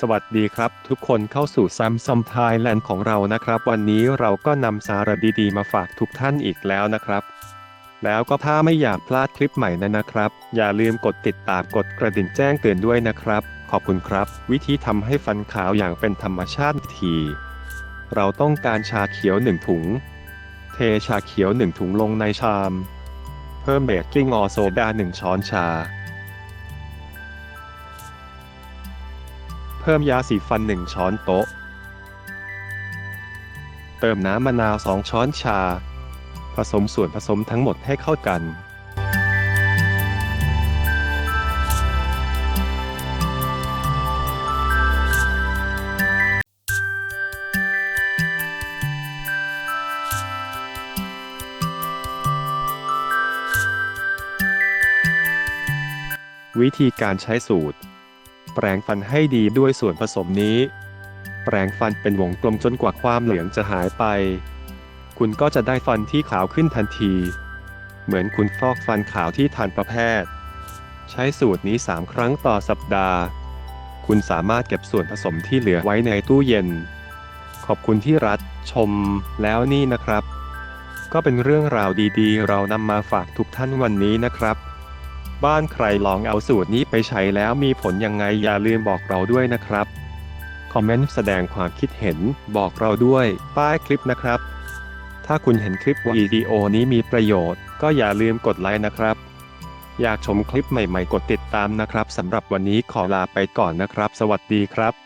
สวัสดีครับ ทุกคนเข้าสู่ซัมซัมไทยแลนด์ของเรานะครับ วันนี้เราก็นำสาระดีๆ มาฝากทุกท่านอีกแล้วนะครับ แล้วก็ถ้าไม่อยากพลาดคลิปใหม่นะนะครับ อย่าลืมกดติดตามกดกระดิ่งแจ้งเตือนด้วยนะครับ ขอบคุณครับ วิธีทำให้ฟันขาวอย่างเป็นธรรมชาติทีเราต้องการชาเขียว 1 ถุง เทชาเขียว 1 ถุงลงในชาม เพิ่มเบกกิ้งออโซดา 1 ช้อนชา เพิ่มยาสีฟัน 1 ช้อนโต๊ะ เติมน้ำมะนาว 2 ช้อนชา ผสมส่วนผสมทั้งหมดให้เข้ากัน วิธีการใช้สูตร แปรงฟันให้ดีด้วยส่วนผสมนี้ แปรงฟันเป็นวงกลมจนกว่าความเหลืองจะหายไป คุณก็จะได้ฟันที่ขาวขึ้นทันที เหมือนคุณฟอกฟันขาวที่ทันประแพทย์ ใช้สูตรนี้ 3 ครั้งต่อสัปดาห์ คุณสามารถเก็บส่วนผสมที่เหลือไว้ในตู้เย็น ขอบคุณที่รัดชมแล้วนี่นะครับ ก็เป็นเรื่องราวดีๆ เรานำมาฝากทุกท่านวันนี้นะครับ บ้านใครลองเอาสูตรนี้ไปใช้แล้วมีผลยังไงอย่าลืมบอกเราด้วยนะครับ คอมเมนต์แสดงความคิดเห็นบอกเราด้วยใต้คลิปนะครับ ถ้าคุณเห็นคลิปวิดีโอนี้มีประโยชน์ ก็อย่าลืมกดไลค์นะครับ อยากชมคลิปใหม่ๆ กดติดตามนะครับสำหรับวันนี้ขอลาไปก่อนนะครับ สวัสดีครับ